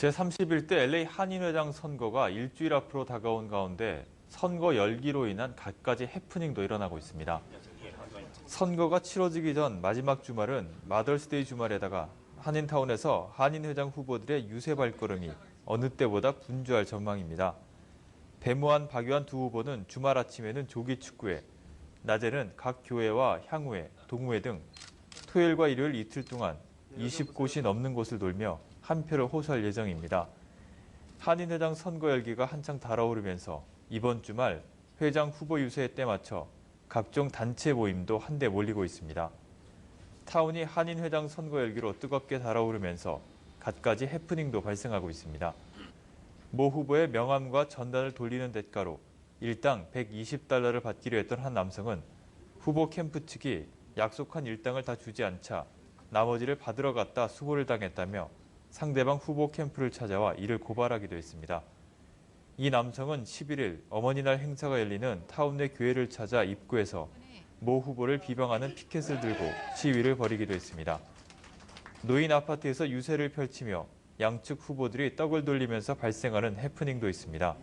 제31대 LA 한인회장 선거가 일주일 앞으로 다가온 가운데 선거 열기로 인한 갖가지 해프닝도 일어나고 있습니다. 선거가 치러지기 전 마지막 주말은 마더스데이 주말에다가 한인타운에서 한인회장 후보들의 유세 발걸음이 어느 때보다 분주할 전망입니다. 배무한 박유한 두 후보는 주말 아침에는 조기 축구회, 낮에는 각 교회와 향후회, 동호회 등 토요일과 일요일 이틀 동안 20곳이 넘는 곳을 돌며 한 표를 호소할 예정입니다. 한인회장 선거 열기가 한창 달아오르면서 이번 주말 회장 후보 유세에 때 맞춰 각종 단체 모임도 한데 몰리고 있습니다. 타운이 한인회장 선거 열기로 뜨겁게 달아오르면서 갖가지 해프닝도 발생하고 있습니다. 모 후보의 명함과 전단을 돌리는 대가로 일당 120달러를 받기로 했던 한 남성은 후보 캠프 측이 약속한 일당을 다 주지 않자 나머지를 받으러 갔다 수고를 당했다며 상대방 후보 캠프를 찾아와 이를 고발하기도 했습니다. 이 남성은 11일 어머니 날 행사가 열리는 타운 내 교회를 찾아 입구에서 모 후보를 비방하는 피켓을 들고 시위를 벌이기도 했습니다. 노인 아파트에서 유세를 펼치며 양측 후보들이 떡을 돌리면서 발생하는 해프닝도 있습니다.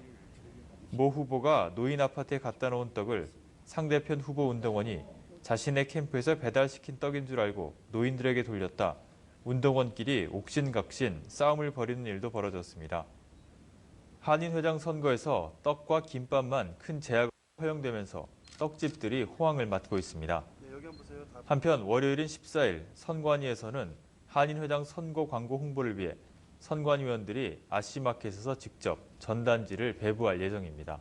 모 후보가 노인 아파트에 갖다 놓은 떡을 상대편 후보 운동원이 자신의 캠프에서 배달시킨 떡인 줄 알고 노인들에게 돌렸다. 운동원끼리 옥신각신 싸움을 벌이는 일도 벌어졌습니다. 한인회장 선거에서 떡과 김밥만 큰 제약으로 허용되면서 떡집들이 호황을 맞고 있습니다. 한편 월요일인 14일 선관위에서는 한인회장 선거 광고 홍보를 위해 선관위원들이 아시마켓에서 직접 전단지를 배부할 예정입니다.